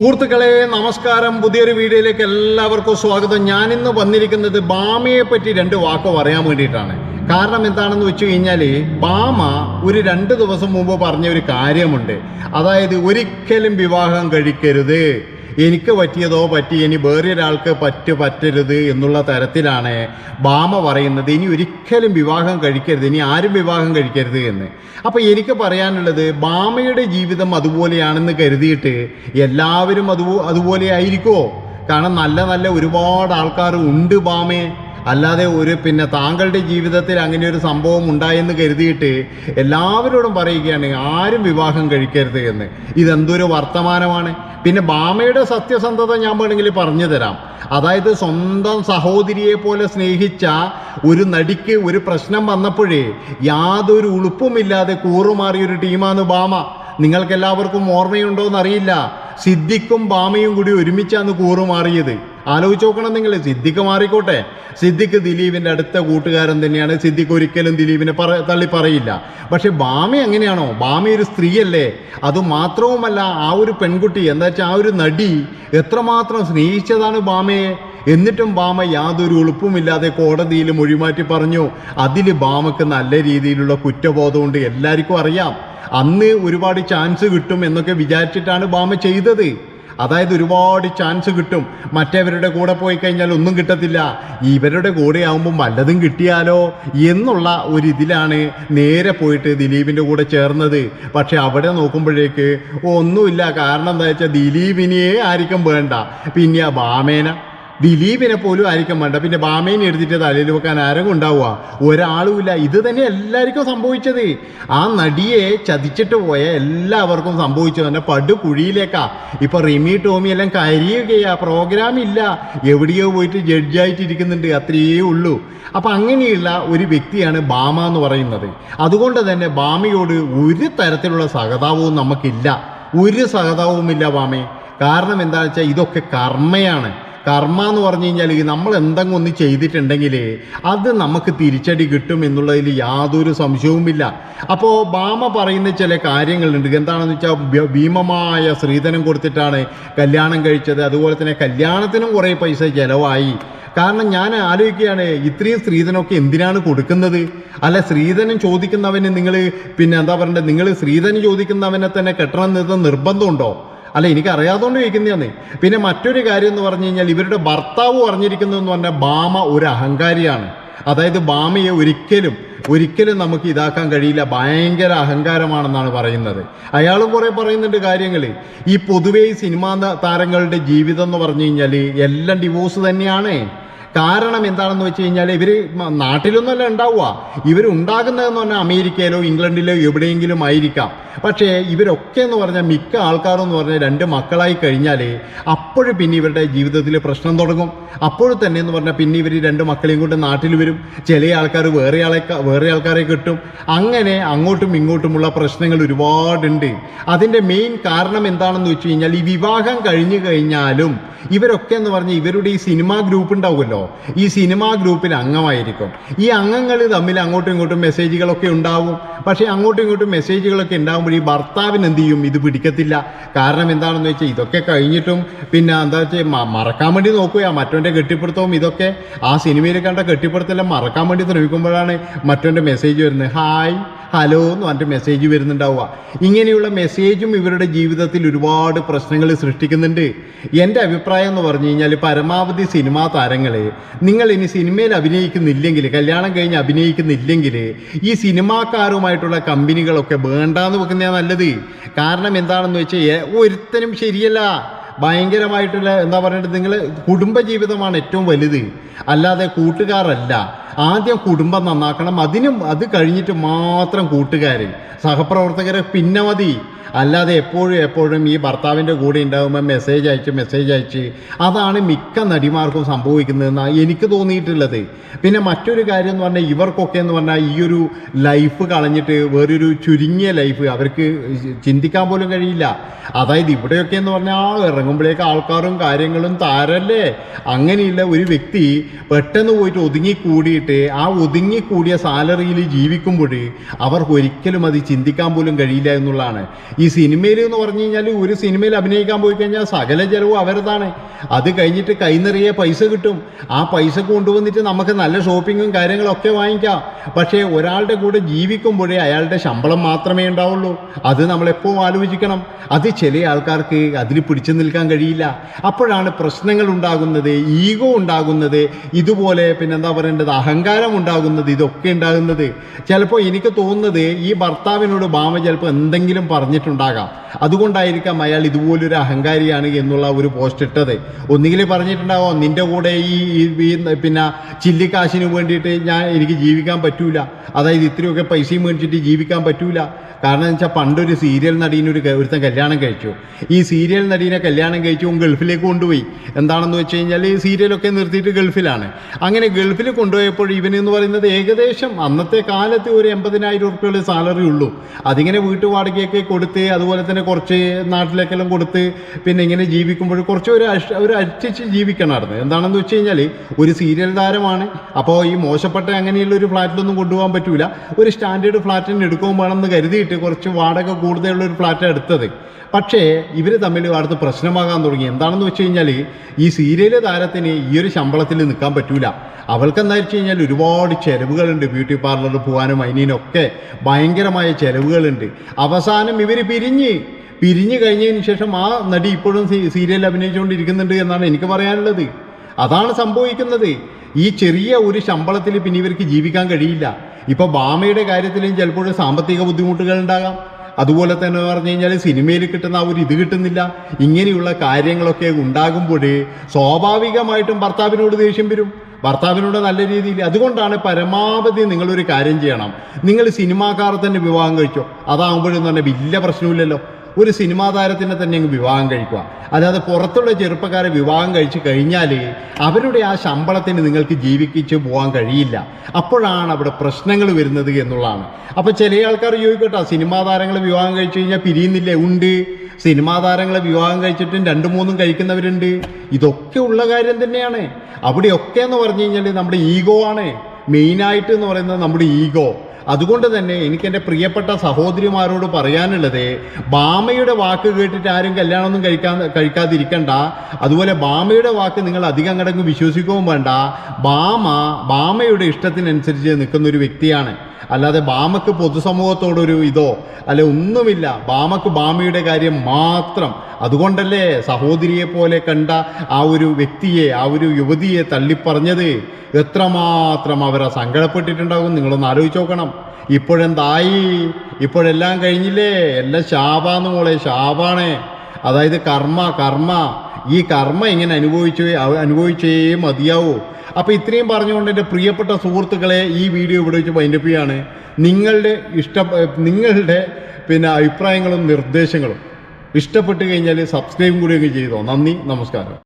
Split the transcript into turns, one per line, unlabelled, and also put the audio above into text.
സുഹൃത്തുക്കളെ നമസ്കാരം. പുതിയൊരു വീഡിയോയിലേക്ക് എല്ലാവർക്കും സ്വാഗതം. ഞാൻ ഇന്ന് വന്നിരിക്കുന്നത് ബാമയെ പറ്റി രണ്ട് വാക്ക് പറയാൻ വേണ്ടിയിട്ടാണ്. കാരണം എന്താണെന്ന് വെച്ച് കഴിഞ്ഞാൽ ബാമ ഒരു രണ്ട് ദിവസം മുമ്പ് പറഞ്ഞ ഒരു കാര്യമുണ്ട്. അതായത് ഒരിക്കലും വിവാഹം കഴിക്കരുത്. എനിക്ക് പറ്റിയതോ പറ്റി ഇനി വേറൊരാൾക്ക് പറ്റു പറ്റരുത് എന്നുള്ള തരത്തിലാണ് ഭാമ പറയുന്നത്. ഇനി ഒരിക്കലും വിവാഹം കഴിക്കരുത്. ഇനി ആരും വിവാഹം കഴിക്കരുത് എന്ന്. അപ്പോൾ എനിക്ക് പറയാനുള്ളത് ഭാമയുടെ ജീവിതം അതുപോലെയാണെന്ന് കരുതിയിട്ട് എല്ലാവരും അത് അതുപോലെ ആയിരിക്കുമോ കാരണം നല്ല നല്ല ഒരുപാട് ആൾക്കാർ ഉണ്ട് ബാമേ. അല്ലാതെ ഒരു പിന്നെ താങ്കളുടെ ജീവിതത്തിൽ അങ്ങനെ ഒരു സംഭവം ഉണ്ടായെന്ന് കരുതിയിട്ട് എല്ലാവരോടും പറയുകയാണ് ആരും വിവാഹം കഴിക്കരുത് എന്ന്. ഇതെന്തൊരു വർത്തമാനമാണ്? പിന്നെ ബാമയുടെ സത്യസന്ധത ഞാൻ വേണമെങ്കിൽ പറഞ്ഞു തരാം. അതായത് സ്വന്തം സഹോദരിയെ പോലെ സ്നേഹിച്ച ഒരു നടിക്ക് ഒരു പ്രശ്നം വന്നപ്പോഴേ യാതൊരു ഉളുപ്പുമില്ലാതെ കൂറുമാറിയൊരു ടീമാണ് ബാമ. നിങ്ങൾക്കെല്ലാവർക്കും ഓർമ്മയുണ്ടോ എന്നറിയില്ല സിദ്ദിഖും ബാമയും കൂടി ഒരുമിച്ചാണ് കൂറുമാറിയത് ആലോചിച്ച് നോക്കണം നിങ്ങൾ സിദ്ദിഖ് മാറിക്കോട്ടെ. സിദ്ദിഖ് ദിലീപിന്റെ അടുത്ത കൂട്ടുകാരൻ തന്നെയാണ്. സിദ്ദിഖ് ഒരിക്കലും ദിലീപിനെ പറ തള്ളി പറയില്ല. പക്ഷെ ബാമ എങ്ങനെയാണോ? ബാമ ഒരു സ്ത്രീയല്ലേ. അത് മാത്രവുമല്ല ആ ഒരു പെൺകുട്ടി എന്താ വെച്ചാൽ ആ ഒരു നടി എത്രമാത്രം സ്നേഹിച്ചതാണ് ബാമയെ. എന്നിട്ടും ബാമ യാതൊരു ഉളുപ്പുമില്ലാതെ കോടതിയിൽ മൊഴിമാറ്റി പറഞ്ഞു അതിൽ ബാമക്ക് നല്ല രീതിയിലുള്ള കുറ്റബോധമുണ്ട്. എല്ലാവർക്കും അറിയാം. അന്ന് ഒരുപാട് ചാൻസ് കിട്ടും എന്നൊക്കെ വിചാരിച്ചിട്ടാണ് ബാമ ചെയ്തത്. അതായത് ഒരുപാട് ചാൻസ് കിട്ടും. മറ്റേവരുടെ കൂടെ പോയി കഴിഞ്ഞാൽ ഒന്നും കിട്ടത്തില്ല. ഇവരുടെ കൂടെ ആവുമ്പം വല്ലതും കിട്ടിയാലോ എന്നുള്ള ഒരു ഇതിലാണ് നേരെ പോയിട്ട് ദിലീപിന്റെ കൂടെ ചേർന്നത്. പക്ഷെ അവിടെ നോക്കുമ്പോഴേക്ക് ഒന്നുമില്ല. കാരണം എന്താ വെച്ചാൽ ദിലീപിനെ ആയിരിക്കും വേണ്ട. പിന്നെ ആ ബാമേന ദിലീപിനെ പോലും ആയിരിക്കും വേണ്ട. പിന്നെ ബാമേനെ എടുത്തിട്ട് തലയിൽ വെക്കാൻ ആരും ഉണ്ടാവുക. ഒരാളുമില്ല. ഇത് തന്നെ എല്ലാവർക്കും സംഭവിച്ചത്. ആ നടിയെ ചതിച്ചിട്ട് പോയ എല്ലാവർക്കും സംഭവിച്ചു തന്നെ പടുകുഴിയിലേക്കാ ഇപ്പൊ റിമി ടോമി എല്ലാം കരിയുകയാ. പ്രോഗ്രാം ഇല്ല. എവിടെയോ പോയിട്ട് ജഡ്ജായിട്ടിരിക്കുന്നുണ്ട് അത്രയേ ഉള്ളൂ. അപ്പൊ അങ്ങനെയുള്ള ഒരു വ്യക്തിയാണ് ബാമ എന്ന് പറയുന്നത്. അതുകൊണ്ട് തന്നെ ബാമയോട് ഒരു തരത്തിലുള്ള സഹതാപവും നമുക്കില്ല. ഒരു സഹതാപവുമില്ല ബാമേ. കാരണം എന്താണെന്ന് വെച്ചാൽ ഇതൊക്കെ കർമ്മയാണ്. കർമ്മ എന്ന് പറഞ്ഞു കഴിഞ്ഞാൽ നമ്മൾ എന്തെങ്കിലും ഒന്ന് ചെയ്തിട്ടുണ്ടെങ്കിൽ അത് നമുക്ക് തിരിച്ചടി കിട്ടും എന്നുള്ളതിൽ യാതൊരു സംശയവുമില്ല. അപ്പോൾ ബാമ പറയുന്ന ചില കാര്യങ്ങളുണ്ട്. എന്താണെന്ന് വെച്ചാൽ ഭീമമായ സ്ത്രീധനം കൊടുത്തിട്ടാണ് കല്യാണം കഴിച്ചത്. അതുപോലെ തന്നെ കല്യാണത്തിനും കുറേ പൈസ ചിലവായി. കാരണം ഞാൻ ആലോചിക്കുകയാണ് ഇത്രയും സ്ത്രീധനമൊക്കെ എന്തിനാണ് കൊടുക്കുന്നത്? അല്ല സ്ത്രീധനം ചോദിക്കുന്നവന് നിങ്ങൾ പിന്നെ എന്താ പറയണ്ടത് നിങ്ങൾ സ്ത്രീധനം ചോദിക്കുന്നവനെ തന്നെ കെട്ടണം നിർബന്ധമുണ്ടോ? അല്ല എനിക്ക് അറിയാത്തതുകൊണ്ട് ചോദിക്കുന്നതാണ്. പിന്നെ മറ്റൊരു കാര്യം എന്ന് പറഞ്ഞു കഴിഞ്ഞാൽ ഇവരുടെ ഭർത്താവ് പറഞ്ഞിരിക്കുന്നതെന്ന് പറഞ്ഞാൽ ബാമ ഒരു അഹങ്കാരിയാണ്. അതായത് ബാമയെ ഒരിക്കലും ഒരിക്കലും നമുക്ക് ഇതാക്കാൻ കഴിയില്ല. ഭയങ്കര അഹങ്കാരമാണെന്നാണ് പറയുന്നത്. അയാളും കുറേ പറയുന്നുണ്ട് കാര്യങ്ങൾ ഈ പൊതുവേ സിനിമാ താരങ്ങളുടെ ജീവിതം എന്ന് പറഞ്ഞു കഴിഞ്ഞാൽ എല്ലാം ഡിവോഴ്സ് തന്നെയാണ്. കാരണം എന്താണെന്ന് വെച്ച് കഴിഞ്ഞാൽ ഇവർ നാട്ടിലൊന്നുമല്ല ഉണ്ടാവുക. ഇവരുണ്ടാകുന്നതെന്ന് പറഞ്ഞാൽ അമേരിക്കയിലോ ഇംഗ്ലണ്ടിലോ എവിടെയെങ്കിലും ആയിരിക്കാം. പക്ഷേ ഇവരൊക്കെ എന്ന് പറഞ്ഞാൽ മിക്ക ആൾക്കാരും എന്ന് പറഞ്ഞാൽ രണ്ട് മക്കളായി കഴിഞ്ഞാൽ അപ്പോഴും പിന്നെ ഇവരുടെ ജീവിതത്തിൽ പ്രശ്നം തുടങ്ങും. അപ്പോൾ തന്നെ എന്ന് പറഞ്ഞാൽ പിന്നെ ഇവർ രണ്ട് മക്കളെയും കൊണ്ട് നാട്ടിൽ വരും. ചില ആൾക്കാർ വേറെ ആളെ വേറെ ആൾക്കാരെ കിട്ടും. അങ്ങനെ അങ്ങോട്ടും ഇങ്ങോട്ടുമുള്ള പ്രശ്നങ്ങൾ ഒരുപാടുണ്ട്. അതിന്റെ മെയിൻ കാരണം എന്താണെന്ന് വെച്ച് കഴിഞ്ഞാൽ ഈ വിവാഹം കഴിഞ്ഞു കഴിഞ്ഞാലും ഇവരൊക്കെ എന്ന് പറഞ്ഞാൽ ഇവരുടെ ഈ സിനിമാ ഗ്രൂപ്പ് ഉണ്ടാവുമല്ലോ. ഈ സിനിമാ ഗ്രൂപ്പിന് അംഗമായിരിക്കും. ഈ അംഗങ്ങൾ തമ്മിൽ അങ്ങോട്ടും ഇങ്ങോട്ടും മെസ്സേജുകളൊക്കെ ഉണ്ടാവും. പക്ഷേ അങ്ങോട്ടും ഇങ്ങോട്ടും മെസ്സേജുകളൊക്കെ ഉണ്ടാകുമ്പോൾ ഈ ഭർത്താവിന് എന്ത് ചെയ്യും? ഇത് പിടിക്കത്തില്ല. കാരണം എന്താണെന്ന് വെച്ചാൽ ഇതൊക്കെ കഴിഞ്ഞിട്ടും പിന്നെ എന്താ വെച്ചാൽ മറക്കാൻ വേണ്ടി നോക്കുക. മറ്റവന്റെ കെട്ടിപ്പിടുത്തവും ഇതൊക്കെ. ആ സിനിമയിൽ കണ്ട കെട്ടിപ്പിടുത്തെല്ലാം മറക്കാൻ വേണ്ടി ശ്രമിക്കുമ്പോഴാണ് മറ്റവന്റെ മെസ്സേജ് വരുന്നത്. ഹായ്. ഹലോ എന്ന് പറഞ്ഞിട്ട് മെസ്സേജ് വരുന്നുണ്ടാവുക. ഇങ്ങനെയുള്ള മെസ്സേജും ഇവരുടെ ജീവിതത്തിൽ ഒരുപാട് പ്രശ്നങ്ങൾ സൃഷ്ടിക്കുന്നുണ്ട്. എന്റെ അഭിപ്രായം എന്ന് പറഞ്ഞു കഴിഞ്ഞാൽ പരമാവധി സിനിമാ താരങ്ങളെ നിങ്ങൾ ഇനി സിനിമയിൽ അഭിനയിക്കുന്നില്ലെങ്കിൽ കല്യാണം കഴിഞ്ഞ് അഭിനയിക്കുന്നില്ലെങ്കിൽ ഈ സിനിമാക്കാരുമായിട്ടുള്ള കമ്പനികളൊക്കെ വേണ്ടാന്ന് വെക്കുന്നതാണ് നല്ലത്. കാരണം എന്താണെന്ന് വെച്ചാൽ ഒരുത്തനും ശരിയല്ല. ഭയങ്കരമായിട്ടുള്ള എന്താ പറയുന്നത് നിങ്ങൾ കുടുംബജീവിതമാണ് ഏറ്റവും വലുത്. അല്ലാതെ കൂട്ടുകാരല്ല. ആദ്യം കുടുംബം നന്നാക്കണം. അതിനും അത് കഴിഞ്ഞിട്ട് മാത്രം കൂട്ടുകാരൻ സഹപ്രവർത്തകരെ പിന്നെ മതി. അല്ലാതെ എപ്പോഴും എപ്പോഴും ഈ ഭർത്താവിന്റെ കൂടെ ഉണ്ടാകുമ്പോൾ മെസ്സേജ് അയച്ച് മെസ്സേജ് അയച്ച് അതാണ് മിക്ക നടിമാർക്കും സംഭവിക്കുന്നതെന്നാണ് എനിക്ക് തോന്നിയിട്ടുള്ളത്. പിന്നെ മറ്റൊരു കാര്യം എന്ന് പറഞ്ഞാൽ ഇവർക്കൊക്കെ എന്ന് പറഞ്ഞാൽ ഈ ഒരു ലൈഫ് കളഞ്ഞിട്ട് വേറൊരു ചുരുങ്ങിയ ലൈഫ് അവർക്ക് ചിന്തിക്കാൻ പോലും കഴിയില്ല. അതായത് ഇവിടെയൊക്കെ എന്ന് പറഞ്ഞാൽ ഇറങ്ങുമ്പോഴേക്ക് ആൾക്കാരും കാര്യങ്ങളും താരല്ലേ? അങ്ങനെയുള്ള ഒരു വ്യക്തി പെട്ടെന്ന് പോയിട്ട് ഒതുങ്ങി കൂടിയിട്ട് ആ ഒതുങ്ങിക്കൂടിയ സാലറിയിൽ ജീവിക്കുമ്പോൾ അവർക്ക് ഒരിക്കലും അത് ചിന്തിക്കാൻ പോലും കഴിയില്ല എന്നുള്ളതാണ്. ഈ സിനിമയിൽ എന്ന് പറഞ്ഞു കഴിഞ്ഞാൽ ഒരു സിനിമയിൽ അഭിനയിക്കാൻ പോയി കഴിഞ്ഞാൽ സകല ചെലവും അവരതാണ്. അത് കഴിഞ്ഞിട്ട് കൈനിറിയ പൈസ കിട്ടും. ആ പൈസ കൊണ്ടുവന്നിട്ട് നമുക്ക് നല്ല ഷോപ്പിങ്ങും കാര്യങ്ങളൊക്കെ വാങ്ങിക്കാം. പക്ഷേ ഒരാളുടെ കൂടെ ജീവിക്കുമ്പോഴേ അയാളുടെ ശമ്പളം മാത്രമേ ഉണ്ടാവുള്ളൂ. അത് നമ്മളെപ്പോഴും ആലോചിക്കണം. അത് ചില ആൾക്കാർക്ക് അതിൽ പിടിച്ചു നിൽക്കാൻ കഴിയില്ല. അപ്പോഴാണ് പ്രശ്നങ്ങൾ ഉണ്ടാകുന്നത് ഈഗോ ഉണ്ടാകുന്നത്. ഇതുപോലെ പിന്നെന്താ പറയേണ്ടത്? അഹങ്കാരം ഉണ്ടാകുന്നത് ഇതൊക്കെ ഉണ്ടാകുന്നത്. ചിലപ്പോൾ എനിക്ക് തോന്നുന്നത് ഈ ഭർത്താവിനോട് ഭാമ ചിലപ്പോൾ എന്തെങ്കിലും പറഞ്ഞിട്ടുണ്ടാകാം. അതുകൊണ്ടായിരിക്കാം അയാൾ ഇതുപോലൊരു അഹങ്കാരിയാണ് എന്നുള്ള ഒരു പോസ്റ്റ് ഇട്ടത്. ഒന്നുകിൽ പറഞ്ഞിട്ടുണ്ടാകാം നിന്റെ കൂടെ ഈ- ഈ പിന്നെ ചില്ലിക്കാശിന് വേണ്ടിയിട്ട് ഞാൻ എനിക്ക് ജീവിക്കാൻ പറ്റൂല. അതായത് ഇത്രയൊക്കെ പൈസയും മേടിച്ചിട്ട് ജീവിക്കാൻ പറ്റൂല. കാരണം വെച്ചാൽ പണ്ടൊരു സീരിയൽ നടീനൊരു ഒരു ഒരുത്തൻ കല്യാണം കഴിച്ചു. ഈ സീരിയൽ നടീനെ കല്യാണം കഴിച്ചു ഗൾഫിലേക്ക് കൊണ്ടുപോയി. എന്താണെന്ന് വെച്ച് കഴിഞ്ഞാൽ ഈ സീരിയലൊക്കെ നിർത്തിയിട്ട് ഗൾഫിലാണ്. അങ്ങനെ ഗൾഫിൽ കൊണ്ടുപോയപ്പോൾ ഇവനെന്ന് പറയുന്നത് ഏകദേശം അന്നത്തെ കാലത്ത് ഒരു എൺപതിനായിരം ഉറുപ്പികൾ സാലറി ഉള്ളൂ. അതിങ്ങനെ വീട്ടു വാടകയൊക്കെ കൊടുത്ത് അതുപോലെ തന്നെ കുറച്ച് നാട്ടിലേക്കെല്ലാം കൊടുത്ത് പിന്നെ ഇങ്ങനെ ജീവിക്കുമ്പോൾ കുറച്ച് ഒരു ഒരു അറ്റിച്ച് ജീവിക്കണമായിരുന്നു. എന്താണെന്ന് വെച്ച് കഴിഞ്ഞാൽ ഒരു സീരിയൽ താരമാണ്. അപ്പോൾ ഈ മോശപ്പെട്ട അങ്ങനെയുള്ള ഒരു ഫ്ലാറ്റിലൊന്നും കൊണ്ടുപോകാൻ പറ്റില്ല ഒരു സ്റ്റാൻഡേർഡ് ഫ്ലാറ്റിന് എടുക്കുകയും വേണമെന്ന് കരുതിയിട്ട് കുറച്ച് വാടക കൂടുതലുള്ള ഒരു ഫ്ലാറ്റ് എടുത്തത്. പക്ഷേ ഇവർ തമ്മിൽ അടുത്ത് പ്രശ്നമാകാൻ തുടങ്ങി. എന്താണെന്ന് വെച്ച് കഴിഞ്ഞാൽ ഈ സീരിയൽ താരത്തിന് ഈ ഒരു ശമ്പളത്തിൽ നിൽക്കാൻ പറ്റൂല. അവൾക്ക് എന്താ വെച്ച് കഴിഞ്ഞാൽ ഒരുപാട് ചിലവുകളുണ്ട്. ബ്യൂട്ടി പാർലറിൽ പോകാനും അതിനൊക്കെ ഭയങ്കരമായ ചിലവുകളുണ്ട്. അവസാനം ഇവർ പിരിഞ്ഞ് പിരിഞ്ഞു കഴിഞ്ഞതിന് ശേഷം ആ നടി ഇപ്പോഴും സീരിയൽ അഭിനയിച്ചുകൊണ്ടിരിക്കുന്നുണ്ട് എന്നാണ് എനിക്ക് പറയാനുള്ളത്. അതാണ് സംഭവിക്കുന്നത്. ഈ ചെറിയ ഒരു ശമ്പളത്തിൽ പിന്നെ ഇവർക്ക് ജീവിക്കാൻ കഴിയില്ല. ഇപ്പൊ ബാമയുടെ കാര്യത്തിലും ചിലപ്പോൾ സാമ്പത്തിക ബുദ്ധിമുട്ടുകൾ ഉണ്ടാകാം. അതുപോലെ തന്നെ പറഞ്ഞു കഴിഞ്ഞാൽ സിനിമയിൽ കിട്ടുന്ന ആ ഒരു ഇത് കിട്ടുന്നില്ല. ഇങ്ങനെയുള്ള കാര്യങ്ങളൊക്കെ ഉണ്ടാകുമ്പോൾ സ്വാഭാവികമായിട്ടും ഭർത്താവിനോട് ദേഷ്യം വരും. ഭർത്താവിനോട് നല്ല രീതിയിൽ അതുകൊണ്ടാണ് പരമാവധി നിങ്ങളൊരു കാര്യം ചെയ്യണം. നിങ്ങൾ സിനിമാക്കാർ തന്നെ വിവാഹം കഴിച്ചോ. അതാകുമ്പോഴെന്ന് പറഞ്ഞാൽ വലിയ പ്രശ്നമില്ലല്ലോ. ഒരു സിനിമാ താരത്തിനെ തന്നെ അങ്ങ് വിവാഹം കഴിക്കുക. അല്ലാതെ പുറത്തുള്ള ചെറുപ്പക്കാരെ വിവാഹം കഴിച്ചു കഴിഞ്ഞാൽ അവരുടെ ആ ശമ്പളത്തിന് നിങ്ങൾക്ക് ജീവിപ്പിച്ച് പോകാൻ കഴിയില്ല. അപ്പോഴാണ് അവിടെ പ്രശ്നങ്ങൾ വരുന്നത് എന്നുള്ളതാണ്. അപ്പോൾ ചില ആൾക്കാർ ചോദിക്കട്ടെ സിനിമാ താരങ്ങളെ വിവാഹം കഴിച്ചു കഴിഞ്ഞാൽ പിരിയുന്നില്ലേ? ഉണ്ട്. സിനിമാ താരങ്ങളെ വിവാഹം കഴിച്ചിട്ടും രണ്ടു മൂന്നും കഴിക്കുന്നവരുണ്ട്. ഇതൊക്കെ ഉള്ള കാര്യം തന്നെയാണ്. അവിടെയൊക്കെ എന്ന് പറഞ്ഞു കഴിഞ്ഞാൽ നമ്മുടെ ഈഗോ ആണ്. മെയിനായിട്ട് എന്ന് പറയുന്നത് നമ്മുടെ ഈഗോ. അതുകൊണ്ട് തന്നെ എനിക്ക് എന്റെ പ്രിയപ്പെട്ട സഹോദരിമാരോട് പറയാനുള്ളത് ബാമയുടെ വാക്ക് കേട്ടിട്ട് ആരും കല്യാണമൊന്നും കഴിക്കാൻ കഴിക്കാതിരിക്കണ്ട. അതുപോലെ ബാമയുടെ വാക്ക് നിങ്ങൾ അധികം അങ്ങടങ്ങ് വിശ്വസിക്കുകയും വേണ്ട. ബാമ ബാമയുടെ ഇഷ്ടത്തിനനുസരിച്ച് നിൽക്കുന്ന ഒരു വ്യക്തിയാണ്. അല്ലാതെ ബാമക്ക് പൊതുസമൂഹത്തോടൊരു ഇതോ അല്ലെ ഒന്നുമില്ല. ബാമക്ക് ബാമയുടെ കാര്യം മാത്രം. അതുകൊണ്ടല്ലേ സഹോദരിയെ പോലെ കണ്ട ആ ഒരു വ്യക്തിയെ ആ ഒരു യുവതിയെ തള്ളിപ്പറഞ്ഞത്? എത്രമാത്രം അവരെ സങ്കടപ്പെട്ടിട്ടുണ്ടാകും? നിങ്ങളൊന്ന് ആലോചിച്ച് നോക്കണം. ഇപ്പോഴെന്തായി? ഇപ്പോഴെല്ലാം കഴിഞ്ഞില്ലേ? എല്ലാം ശാപാന്ന് മോളെ ശാപാണ്. അതായത് കർമ്മ കർമ്മ. ഈ കർമ്മ ഇങ്ങനെ അനുഭവിച്ചേ അനുഭവിച്ചേ മതിയാവൂ? അപ്പോൾ ഇത്രയും പറഞ്ഞുകൊണ്ട് എന്റെ പ്രിയപ്പെട്ട സുഹൃത്തുക്കളെ ഈ വീഡിയോ ഇവിടെ വെച്ച് വൈൻഡപ്പ് നിങ്ങളുടെ ഇഷ്ട നിങ്ങളുടെ പിന്നെ അഭിപ്രായങ്ങളും നിർദ്ദേശങ്ങളും ഇഷ്ടപ്പെട്ട് കഴിഞ്ഞാൽ സബ്സ്ക്രൈബും കൂടി അങ്ങ് ചെയ്തോ. നന്ദി നമസ്കാരം.